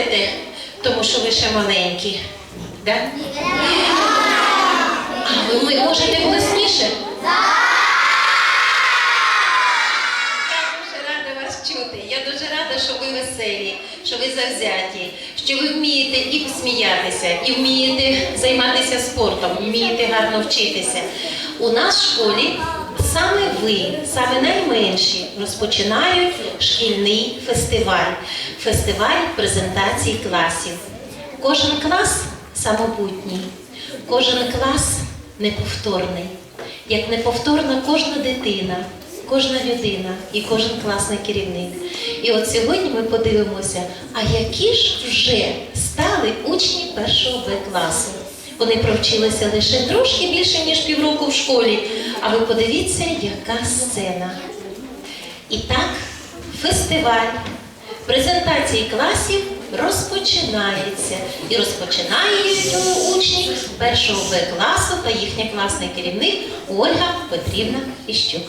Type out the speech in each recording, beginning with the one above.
співаєте, тому що ви ще маленькі. Да? А ви можете голосніше? Я дуже рада вас чути. Я дуже рада, що ви веселі, що ви завзяті, що ви вмієте і сміятися, і вмієте займатися спортом, вмієте гарно вчитися. У нас в школі саме ви, саме найменші, розпочинають шкільний фестиваль. Фестиваль презентацій класів. Кожен клас самобутній, кожен клас неповторний. Як неповторна кожна дитина, кожна людина і кожен класний керівник. І от сьогодні ми подивимося, а які ж вже стали учні першого Б класу. Вони провчилися лише трошки більше, ніж півроку в школі. А ви подивіться, яка сцена. І так, фестиваль презентації класів розпочинається. І розпочинають його учні першого Б класу та їхня класний керівник Ольга Петрівна Іщук.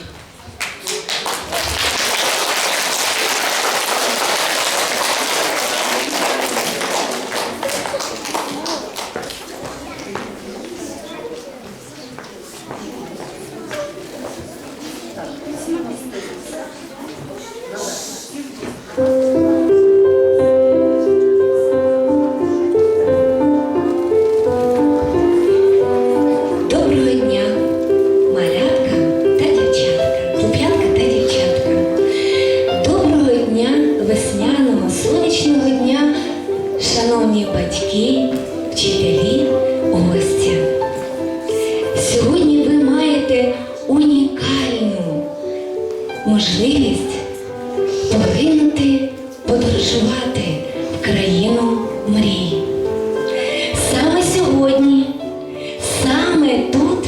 Саме тут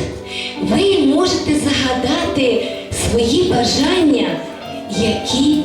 ви можете загадати свої бажання, які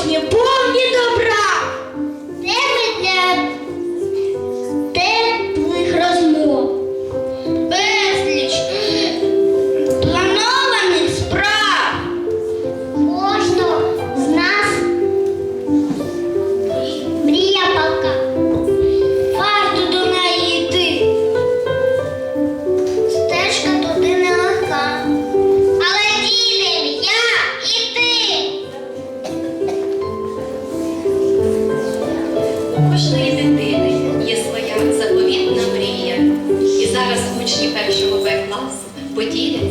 Учні повні добра. кожної дитини є своя заповітна мрія. І зараз учні першого Б класу поділяться.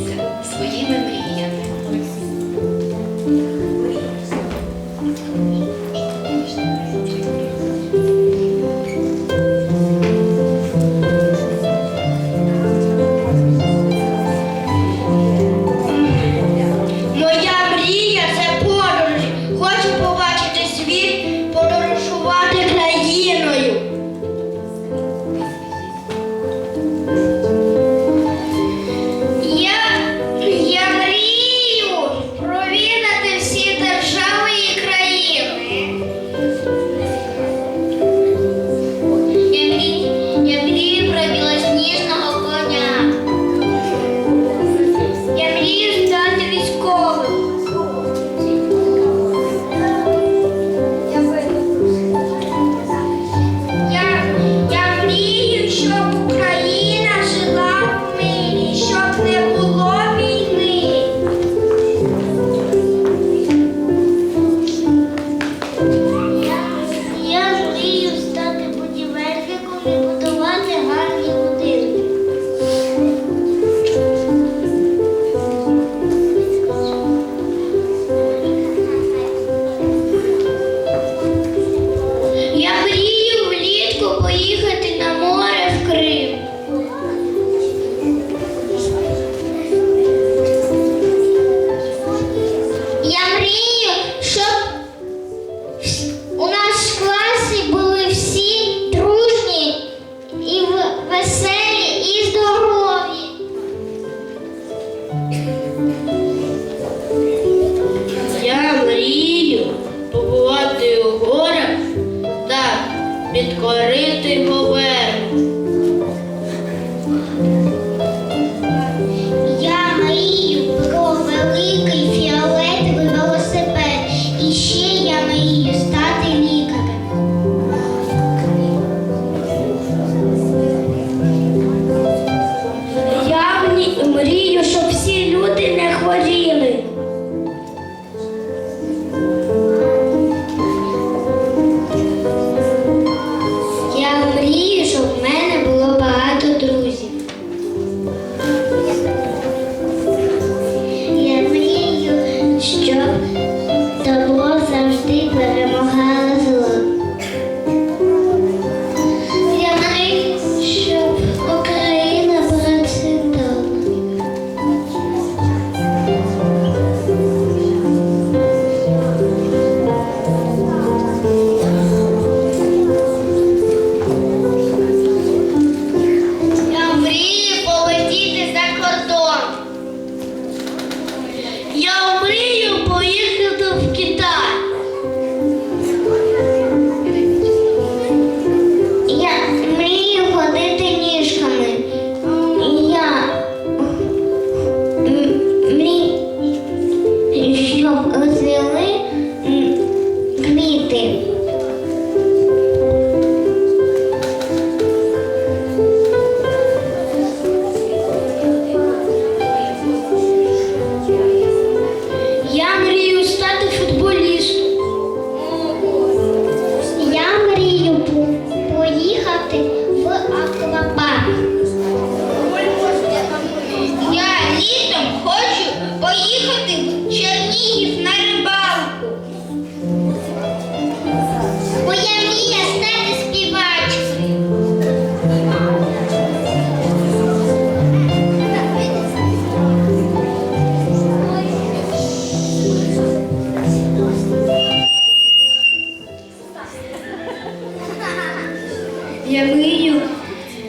я мрію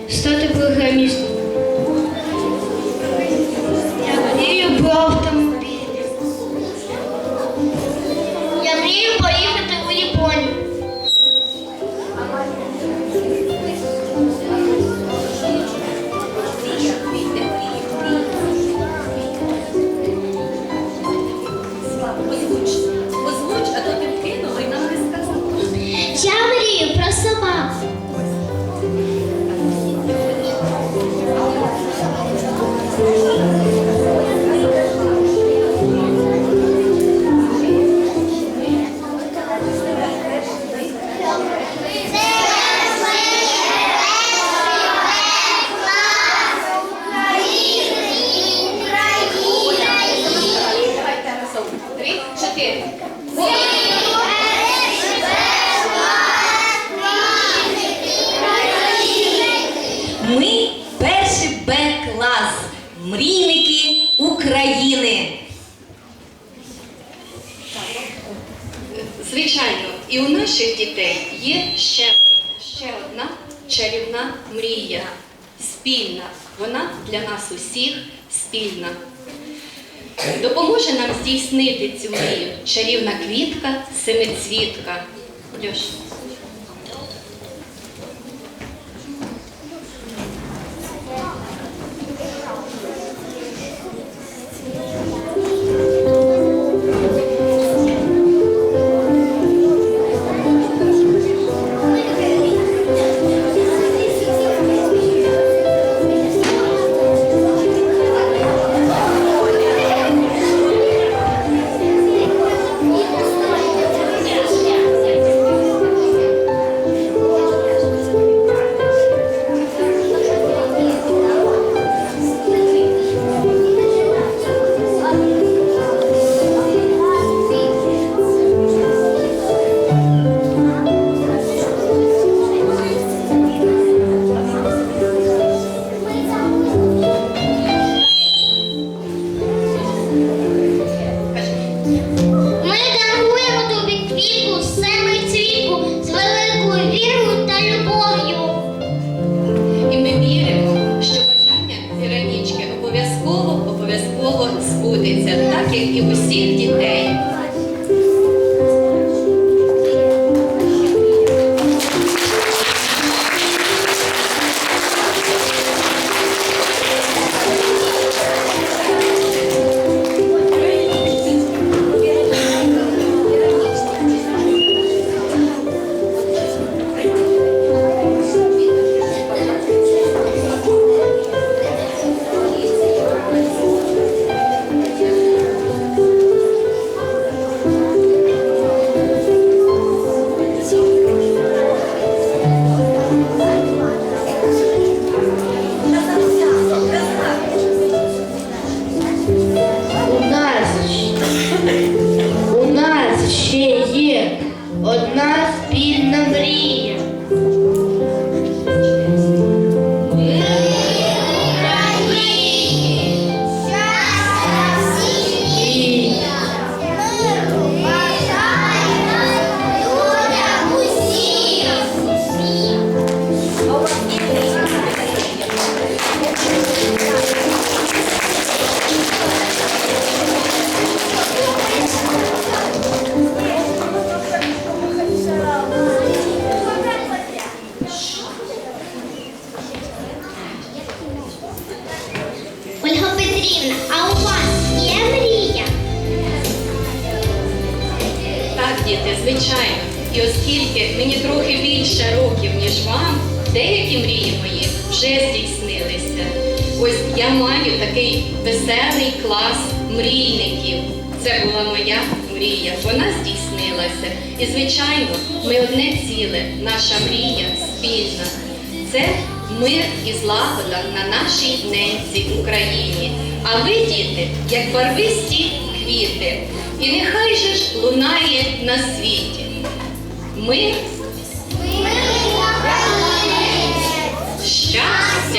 стати програмістом. Мрійники України. Звичайно, і у наших дітей є ще, ще одна чарівна мрія. Спільна. Вона для нас усіх спільна. Допоможе нам здійснити цю мрію чарівна квітка, семицвітка. Льош. Деякі мрії мої вже здійснилися. Ось я маю такий веселий клас мрійників. Це була моя мрія, вона здійснилася. І, звичайно, ми одне ціле, наша мрія спільна. Це мир і злагода на нашій ненці Україні. А ви, діти, як барвисті квіти, і нехай же ж лунає на світі. Ми Yes.